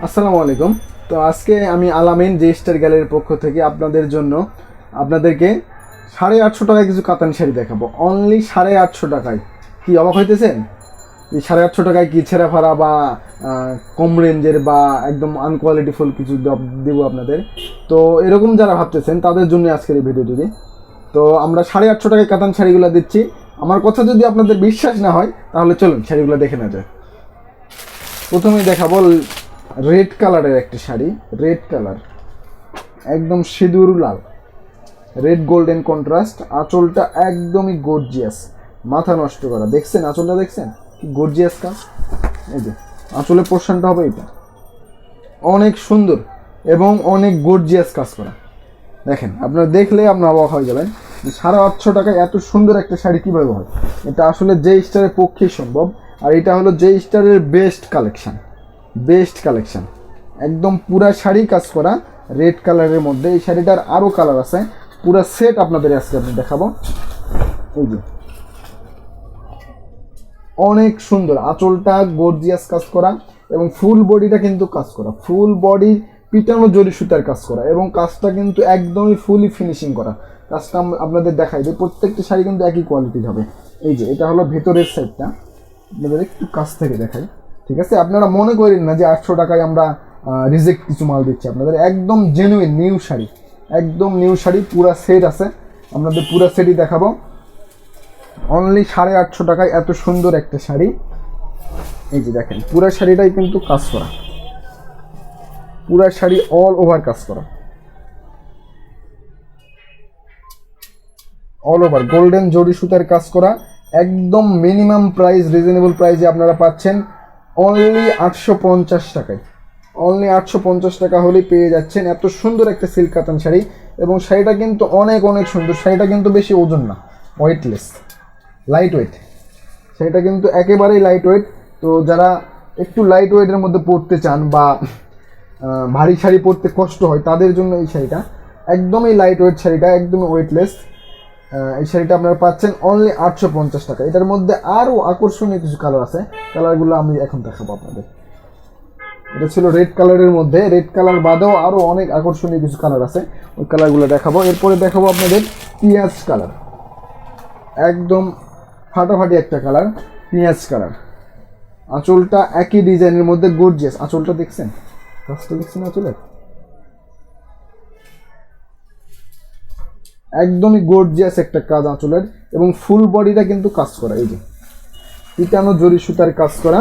আসসালামু আলাইকুম। তো আজকে আমি আলামিন জে স্টার গ্যালারির পক্ষ থেকে আপনাদের জন্য আপনাদেরকে সাড়ে আটশো টাকায় কিছু কাতান শাড়ি দেখাবো। অনলি সাড়ে আটশো টাকায়। কি অবাক হইতেছেন? এই সাড়ে আটশো টাকায় কি ছেঁড়া ফাড়া বা কম রেঞ্জের বা একদম আনকোয়ালিটিফুল কিছু দেব- আপনাদের? তো এরকম যারা ভাবতেছেন, তাদের জন্য আজকের এই ভিডিওটি তো আমরা সাড়ে আটশো টাকায় কাতান শাড়িগুলো দিচ্ছি। আমার কথা যদি আপনাদের বিশ্বাস না হয়, তাহলে চলুন, শাড়িগুলো দেখে না যায় প্রথমেই দেখাবো রেড কালারের একটা শাড়ি, রেড কালার। একদম সিঁদুর লাল। Red golden contrast. আঁচলটা একদমই গর্জিয়াস। মাথা নষ্ট করা। দেখছেন আঁচলটা দেখছেন? কি গর্জিয়াস কাজ? এই যে, আঁচলের পোর্শনটা হবে এটা। অনেক সুন্দর এবং অনেক গর্জিয়াস কাজ করা। দেখেন, আপনারা দেখলে আপনার অবাক হয়ে যাবেন যে সাড়ে আটশো টাকায় এত সুন্দর একটা শাড়ি কীভাবে হয়? এটা আসলে জে স্টারের পক্ষেই সম্ভব। আর এটা হলো জে স্টারের বেস্ট কালেকশন বেস্ট কালেকশন। একদম পুরা শাড়ি কাজ করা, রেড কালারের মধ্যে। এই শাড়িটার আরও কালার আছে। পুরা সেট আপনাদের আজকে আমি দেখাবো। এই যে। অনেক সুন্দর। আঁচলটা গর্জিয়াস কাজ করা এবং ফুল বডিটা কিন্তু কাজ করা। ফুল বডি পিটানো জরি সুতার কাজ করা এবং কাজটা কিন্তু একদমই ফুলি ফিনিশিং করা। কাজটা আপনাদের দেখাই যে প্রত্যেকটা শাড়ি কিন্তু একই কোয়ালিটির হবে। এই যে, এটা হলো ভেতরের সাইডটা আপনাদের একটু কাছ থেকে দেখাই। ঠিক আছে? আপনারা মনে করেন না যে আটশো টাকায় আমরা রিজেক্ট কিছু মাল দিচ্ছি। আপনাদের একদম জেনুইন নিউ শাড়ি। একদম নিউ শাড়ি, পুরা সেট আছে। আপনাদের পুরা সেটই দেখাবো। অনলি সাড়ে আটশো টাকায় এত সুন্দর একটা শাড়ি। এই যে দেখেন, পুরা শাড়িটাই কিন্তু কাজ করা। পুরা শাড়ি অল ওভার কাজ করা। অল ওভার গোল্ডেন জরি সুতার কাজ করা। একদম মিনিমাম প্রাইস রিজনেবল প্রাইসে আপনারা পাচ্ছেন। অনলি আটশো পঞ্চাশ টাকায়। অনলি আটশো পঞ্চাশ টাকা হলেই পেয়ে যাচ্ছেন। এত সুন্দর একটা সিল্ক কাতান শাড়ি এবং শাড়িটা কিন্তু অনেক অনেক সুন্দর। শাড়িটা কিন্তু বেশি ওজন না ওয়েটলেস লাইট ওয়েট শাড়িটা কিন্তু একেবারেই লাইট ওয়েট তো যারা একটু লাইট ওয়েটের মধ্যে পরতে চান বা ভারী শাড়ি পরতে কষ্ট হয়, তাদের জন্য এই শাড়িটা। একদমই লাইট ওয়েট শাড়িটা, একদমই ওয়েটলেস এই শাড়িটা আপনারা পাচ্ছেন অনলি আটশো পঞ্চাশ টাকা। এটার মধ্যে আরও আকর্ষণীয় কিছু কালার আছে। কালারগুলো আমি এখন দেখাবো আপনাদের। এটা ছিল রেড কালারের মধ্যে। রেড কালার বাদেও আরও অনেক আকর্ষণীয় কিছু কালার আছে। ওই কালারগুলো দেখাবো। এরপরে দেখাবো আপনাদের পিঁয়াজ কালার একদম ফাটাফাটি একটা কালার পিঁয়াজ কালার আঁচলটা একই ডিজাইনের মধ্যে গর্জিয়াস আঁচলটা দেখছেন? কাজটা দেখছেন আঁচলের? একদমই গর্জিয়াস একটা কাজ আঁচলের এবং ফুল বডিটা কিন্তু কাজ করা, এই যে। পিটানো জরি সুতার কাজ করা।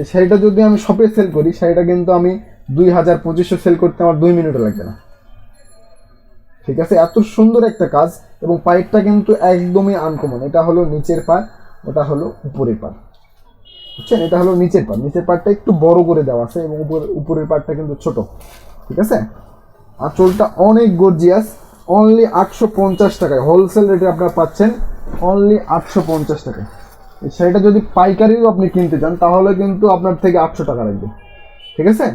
এই শাড়িটা যদি আমি শপে সেল করি, শাড়িটা কিন্তু আমি দুই হাজার পঁচিশশো সেল করতে আমার দুই মিনিটও লাগবে না। ঠিক আছে? এত সুন্দর একটা কাজ এবং পাইপটা কিন্তু একদমই আনকমন এটা হলো নিচের পার ওটা হলো উপরের পার বুঝছেন? এটা হলো নিচের পার নিচের পারটা একটু বড় করে দেওয়া আছে এবং উপর উপরের পারটা কিন্তু ছোট। ঠিক আছে? আঁচলটা অনেক গর্জিয়াস অনলি আটশো পঞ্চাশ টাকায়। হোলসেল রেটে আপনারা পাচ্ছেন অনলি আটশো পঞ্চাশ টাকায়। শাড়িটা যদি পাইকারিও আপনি কিনতে চান, তাহলে কিন্তু আপনার থেকে আটশো টাকা লাগবে। ঠিক আছে?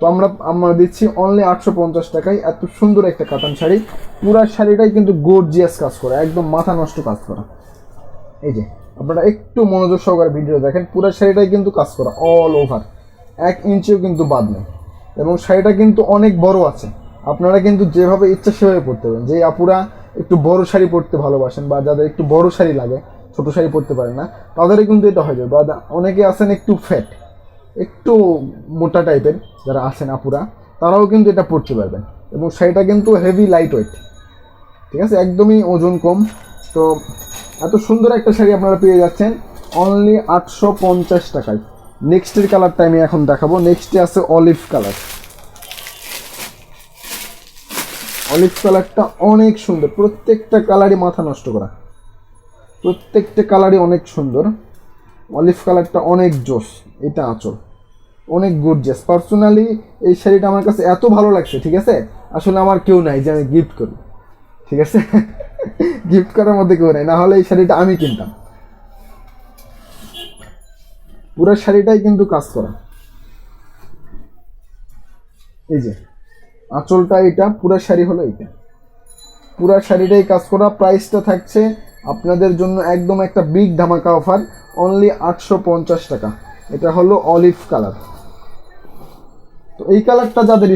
তো আমরা আমরা দিচ্ছি অনলি আটশো পঞ্চাশ টাকায়। এত সুন্দর একটা কাতান শাড়ি। পুরা শাড়িটাই কিন্তু গর্জিয়াস কাজ করা, একদম মাথা নষ্ট কাজ করা। এই যে, আপনারা একটু মনোযোগ সহকারে ভিডিও দেখেন, পুরো শাড়িটাই কিন্তু কাজ করা অল ওভার এক ইঞ্চিও কিন্তু বাদ নেই। এবং শাড়িটা কিন্তু অনেক বড় আছে। আপনারা কিন্তু যেভাবে ইচ্ছা সেভাবে পরতে পারেন। যে আপুরা একটু বড় শাড়ি পরতে ভালোবাসেন বা যাদের একটু বড় শাড়ি লাগে, ছোট শাড়ি পরতে পারে না তাদেরই কিন্তু এটা হয়ে যাবে। বা অনেকে আছেন একটু ফ্যাট একটু মোটা টাইপের যারা আছেন আপুরা, তারাও কিন্তু এটা পরতে পারবেন। এবং শাড়িটা কিন্তু হেভি লাইট ওয়েট ঠিক আছে? একদমই ওজন কম। তো এত সুন্দর একটা শাড়ি আপনারা পেয়ে যাচ্ছেন অনলি আটশো পঞ্চাশ টাকায়। নেক্সটের কালারটা আমি এখন দেখাবো। নেক্সটে আছে অলিভ কালার অলিভ কালারটা অনেক সুন্দর। প্রত্যেকটা কালারই মাথা নষ্ট করা। প্রত্যেকটা কালারই অনেক সুন্দর। অলিভ কালারটা অনেক জোস। এটা আঁচল। অনেক গর্জিয়াস পার্সোনালি এই শাড়িটা আমার কাছে এত ভালো লাগছে, ঠিক আছে? আসলে আমার কেউ নাই যে আমি গিফট করি। ঠিক আছে? গিফট করার মধ্যে কেউ নেই। না হলে এই শাড়িটা আমি কিনতাম। পুরো শাড়িটাই কিন্তু কাজ করা। এই যে। আঁচলটা এটা পুরো শাড়ি হলো এটা পুরো শাড়িটাই কাজ করা প্রাইসটা থাকছে আপনাদের জন্য একদম একটা বিগ ধামাকা অফার অনলি আটশো পঞ্চাশ টাকা। এটা হলো অলিভ কালার তো এই কালারটা যাদের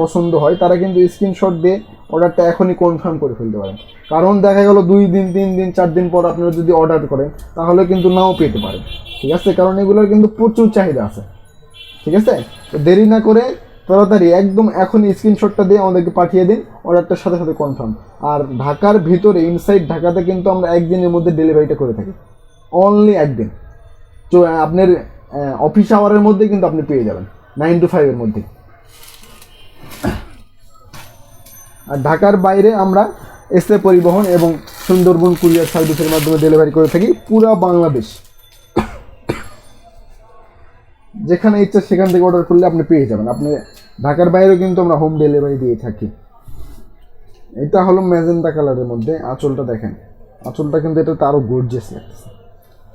পছন্দ হয়, তারা কিন্তু স্ক্রিনশট দিয়ে অর্ডারটা এখনই কনফার্ম করে ফেলতে পারেন। কারণ দেখা গেল দুই দিন, তিন দিন, চার দিন পর আপনারা যদি অর্ডার করেন, তাহলে কিন্তু নাও পেতে পারেন। ঠিক আছে? কারণ এগুলোর কিন্তু প্রচুর চাহিদা আছে। ঠিক আছে? তো দেরি না করে তাড়াতাড়ি একদম এখন স্ক্রিনশটটা দিয়ে আমাদেরকে পাঠিয়ে দিন অর্ডারটার সাথে সাথে কনফার্ম আর ঢাকার ভিতরে ইনসাইড ঢাকাতে কিন্তু আমরা একদিনের মধ্যে ডেলিভারিটা করে থাকি। অনলি একদিন। তো আপনার অফিস আওয়ারের মধ্যে কিন্তু আপনি পেয়ে যাবেন। নাইন টু ফাইভের মধ্যে। আর ঢাকার বাইরে আমরা এসে পরিবহন এবং সুন্দরবন কুরিয়ার সার্ভিসের মাধ্যমে ডেলিভারি করে থাকি পুরো বাংলাদেশ। যেখানে ইচ্ছা সেখান থেকে অর্ডার করলে আপনি পেয়ে যাবেন। আপনি ঢাকার বাইরেও কিন্তু আমরা হোম ডেলিভারি দিয়ে থাকি। এটা হলো ম্যাজেন্টা কালারের মধ্যে। আঁচলটা দেখেন। আঁচলটা কিন্তু এটা আরও গর্জিয়াস লাগতেছে।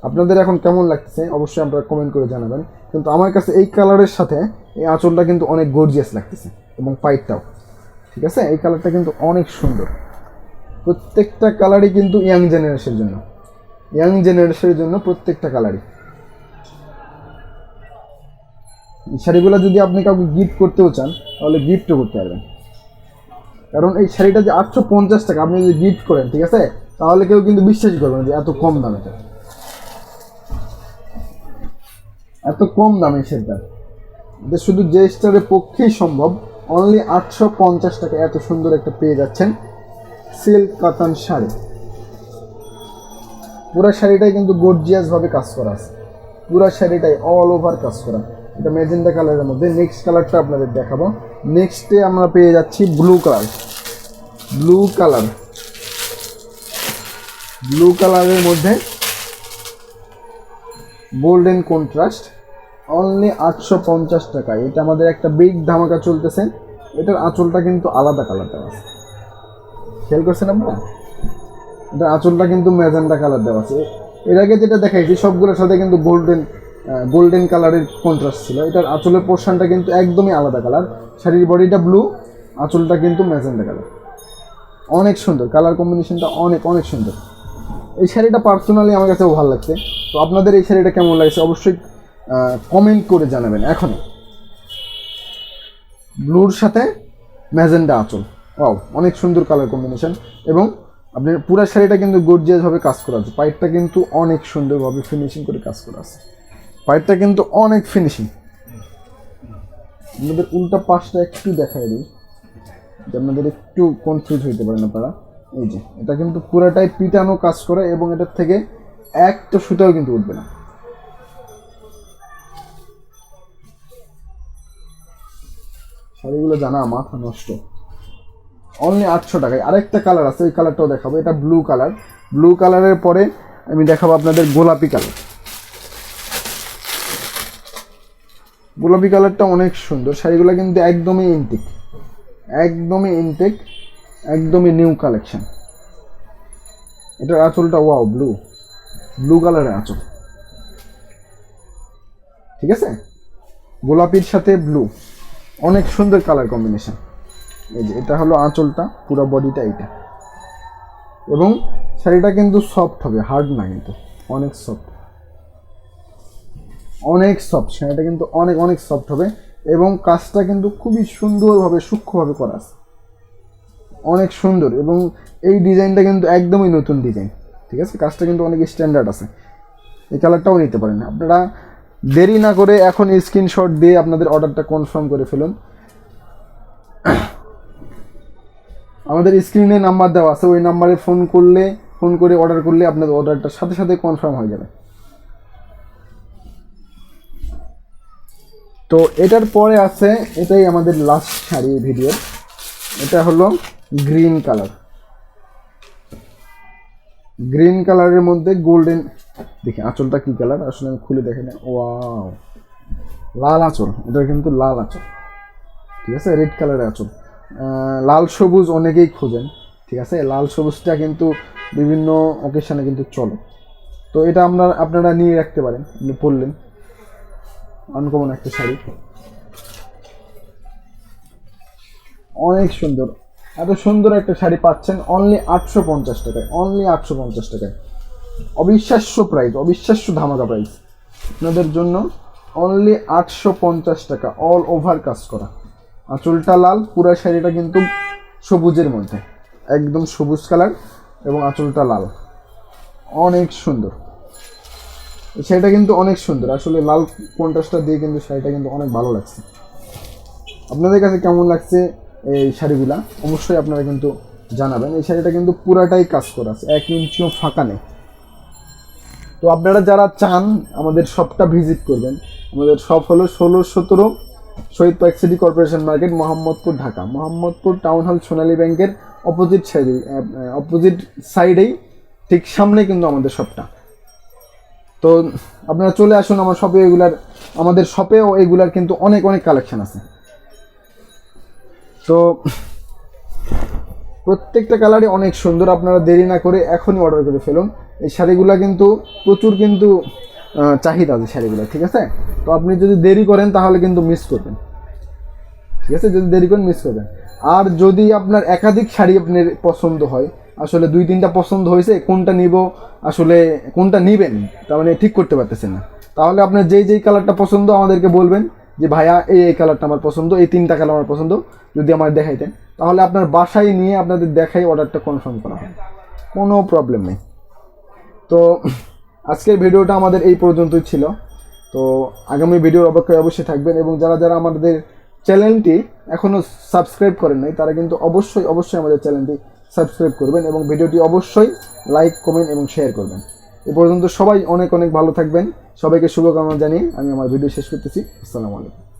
আপনাদের এখন কেমন লাগতেছে অবশ্যই আপনারা কমেন্ট করে জানাবেন। কিন্তু আমার কাছে এই কালারের সাথে এই আঁচলটা কিন্তু অনেক গর্জিয়াস লাগতেছে এবং পাইপটাও ঠিক আছে? এই কালারটা কিন্তু অনেক সুন্দর। প্রত্যেকটা কালারই কিন্তু ইয়াং জেনারেশনের জন্য। ইয়াং জেনারেশনের জন্য প্রত্যেকটা কালারই শাড়িগুলো যদি আপনি কাউকে গিফট করতেও চান, তাহলে গিফটও করতে পারবেন। কারণ এই শাড়িটা যে আটশো পঞ্চাশ টাকা, আপনি যদি গিফট করেন, ঠিক আছে? তাহলে কেউ কিন্তু বিশ্বাসই করবে না যে এত কম দাম এত কম দামে এটা শুধু যে স্টারের পক্ষেই সম্ভব। অনলি আটশো পঞ্চাশ টাকা এত সুন্দর একটা পেয়ে যাচ্ছেন সিল্ক কাতান শাড়ি। পুরো শাড়িটাই কিন্তু গর্জিয়াস ভাবে কাজ করা আছে। পুরো শাড়িটাই অল ওভার কাজ করা। এটা মেজেন্ডা কালারের মধ্যে। নেক্সট কালারটা আপনাদের দেখাবো। নেক্সটে আমরা পেয়ে যাচ্ছি blue colour blue colour blue কালারের মধ্যে গোল্ডেন কন্ট্রাস্ট অনলি আটশো পঞ্চাশ টাকা। এটা আমাদের একটা বিগ ধামাকা চলতেছে। এটার আঁচলটা কিন্তু আলাদা কালার দেওয়া আছে। খেয়াল করছেন আপনারা? এটার আঁচলটা কিন্তু ম্যাজেন্ডা কালার দেওয়া আছে। এর আগে যেটা দেখাইছি, সবগুলোর সাথে কিন্তু গোল্ডেন গোল্ডেন কালারের কন্ট্রাস্ট ছিল। এটার আঁচলের পোর্শনটা কিন্তু একদমই আলাদা কালার শাড়ির বডিটা ব্লু আঁচলটা কিন্তু ম্যাজেন্ডা কালার অনেক সুন্দর কালার কম্বিনেশনটা অনেক অনেক সুন্দর। এই শাড়িটা পার্সোনালি আমার কাছেও ভালো লাগছে। তো আপনাদের এই শাড়িটা কেমন লাগছে অবশ্যই কমেন্ট করে জানাবেন এখনই। ব্লুর সাথে ম্যাজেন্ডা আঁচল। ওয়াও অনেক সুন্দর কালার কম্বিনেশন এবং আপনার পুরো শাড়িটা কিন্তু গর্জিয়াসভাবে কাজ করা আছে। পাইপটা কিন্তু অনেক সুন্দরভাবে ফিনিশিং করে কাজ করা আছে। পাইপটা কিন্তু অনেক ফিনিশিং আপনাদের উল্টা পাশটা একটু দেখাই দিই। যে আপনাদের একটু কনফিউজ হইতে পারেন আপনারা। এই যে, এটা কিন্তু পুরাটাই পিটানো কাজ করে এবং এটার থেকে একটা সুতাও কিন্তু উঠবে না। শাড়িগুলো জানা, মাথা নষ্ট। অনলি আটশো টাকায়। আরেকটা কালার আছে, ওই কালারটাও দেখাবো। এটা ব্লু কালার ব্লু কালারের পরে আমি দেখাবো আপনাদের গোলাপি কালার গোলাপি কালারটা অনেক সুন্দর, শাড়িগুলো কিন্তু একদমই ইনটেক একদমই ইনটেক একদমই নিউ কালেকশন এটার আঁচলটা ওয়াও ব্লু ব্লু কালারের আঁচল। ঠিক আছে? গোলাপির সাথে ব্লু অনেক সুন্দর কালার কম্বিনেশন এই যে, এটা হলো আঁচলটা, পুরো বডিটা এটা এবং শাড়িটা কিন্তু সফট হবে হার্ড না কিন্তু, অনেক সফট অনেক সফট শাড়িটা কিন্তু অনেক অনেক সফট হবে এবং কাজটা কিন্তু খুবই সুন্দরভাবে, সূক্ষ্মভাবে করা আছে। অনেক সুন্দর এবং এই ডিজাইনটা কিন্তু একদমই নতুন ডিজাইন, ঠিক আছে? কাজটা কিন্তু অনেক স্ট্যান্ডার্ড আছে। এই কালারটাও নিতে পারেন। আপনারা দেরি না করে এখন স্ক্রিনশট দিয়ে আপনাদের অর্ডারটা কনফার্ম করে ফেলুন। আমাদের স্ক্রিনে নাম্বার দেওয়া আছে, ওই নাম্বারে ফোন করলে ফোন করে অর্ডার করলে আপনাদের অর্ডারটা সাথে সাথে কনফার্ম হয়ে যাবে। তো এটার পরে আছে, এটাই আমাদের লাস্ট শাড়ি ভিডিও এটা হলো গ্রিন কালার গ্রিন কালারের মধ্যে গোল্ডেন দেখি আঁচলটা কি কালার আসলে আমি খুলে দেখে না ওয়াও লাল আঁচল, এটা কিন্তু লাল আঁচল। ঠিক আছে? রেড কালারের আঁচল। লাল সবুজ অনেকেই খোঁজেন। ঠিক আছে? লাল সবুজটা কিন্তু বিভিন্ন অকেশানে কিন্তু চলে। তো এটা আপনার, আপনারা নিয়ে রাখতে পারেন আপনি পরলেন আনকমন একটা শাড়ি। অনেক সুন্দর। এত সুন্দর একটা শাড়ি পাচ্ছেন অনলি আটশো পঞ্চাশ টাকায় অনলি আটশো পঞ্চাশ টাকায়। অবিশ্বাস্য প্রাইস অবিশ্বাস্য ধামাকা প্রাইস আপনাদের জন্য অনলি আটশো পঞ্চাশ টাকা অল ওভার কাজ করা। আঁচলটা লাল, পুরা শাড়িটা কিন্তু সবুজের মধ্যে। একদম সবুজ কালার এবং আঁচলটা লাল। অনেক সুন্দর। শাড়িটা কিন্তু অনেক সুন্দর। আসলে লাল কন্ট্রাস্টটা দিয়ে কিন্তু শাড়িটা কিন্তু অনেক ভালো লাগছে। আপনাদের কাছে কেমন লাগছে এই শাড়িগুলা? অবশ্যই আপনারা কিন্তু জানাবেন। এই শাড়িটা কিন্তু পুরাটাই কাজ করা আছে, এক ইঞ্চিও ফাঁকা নেই। তো আপনারা যারা চান আমাদের শপটা ভিজিট করবেন, আমাদের শপ হলো ষোলো সতেরো Shaheed park city corporation market, Mohammadpur, Dhaka. Mohammadpur town hall Sonali ব্যাংকের অপোজিট সাইডে অপোজিট সাইডেই ঠিক সামনে কিন্তু আমাদের শপটা তো আপনারা চলে আসুন আমার শপে এগুলার, আমাদের শপেও এগুলার কিন্তু অনেক অনেক কালেকশন আছে। তো প্রত্যেকটা কালারই অনেক সুন্দর, আপনারা দেরি না করে এখনই অর্ডার করে ফেলুন। এই শাড়িগুলো কিন্তু প্রচুর কিন্তু চাহিদা আছে শাড়িগুলো ঠিক আছে? তো আপনি যদি দেরি করেন, তাহলে কিন্তু মিস করবেন। ঠিক আছে? যদি দেরি করেন মিস করবেন। আর যদি আপনার একাধিক শাড়ি আপনার পছন্দ হয় আসলে দুই তিনটা পছন্দ হয়েছে, কোনটা নিব, আসলে কোনটা নিবেন, তার মানে ঠিক করতে পারতেছেন না। তাহলে আপনার যেই যেই কালারটা পছন্দ, আমাদেরকে বলবেন যে, ভাইয়া, এই এই কালারটা আমার পছন্দ, এই তিনটা কালার আমার পছন্দ, যদি আমার দেখাইতেন। তাহলে আপনার বাসায় নিয়ে আপনাদের দেখাই অর্ডারটা কনফার্ম করা হয় কোনো প্রবলেম নেই। তো, আজকের ভিডিওটা আমাদের এই পর্যন্তই ছিল। তো, আগামী ভিডিওর অপেক্ষায় অবশ্যই থাকবেন এবং যারা যারা আমাদের চ্যানেলটি এখনও সাবস্ক্রাইব করেন নাই, তারা কিন্তু অবশ্যই অবশ্যই আমাদের চ্যানেলটি সাবস্ক্রাইব করবেন এবং ভিডিওটি অবশ্যই লাইক, কমেন্ট এবং শেয়ার করবেন। এ পর্যন্ত সবাই অনেক অনেক ভালো থাকবেন। সবাইকে শুভকামনা জানিয়ে আমি আমার ভিডিও শেষ করতেছি। আসসালামু আলাইকুম।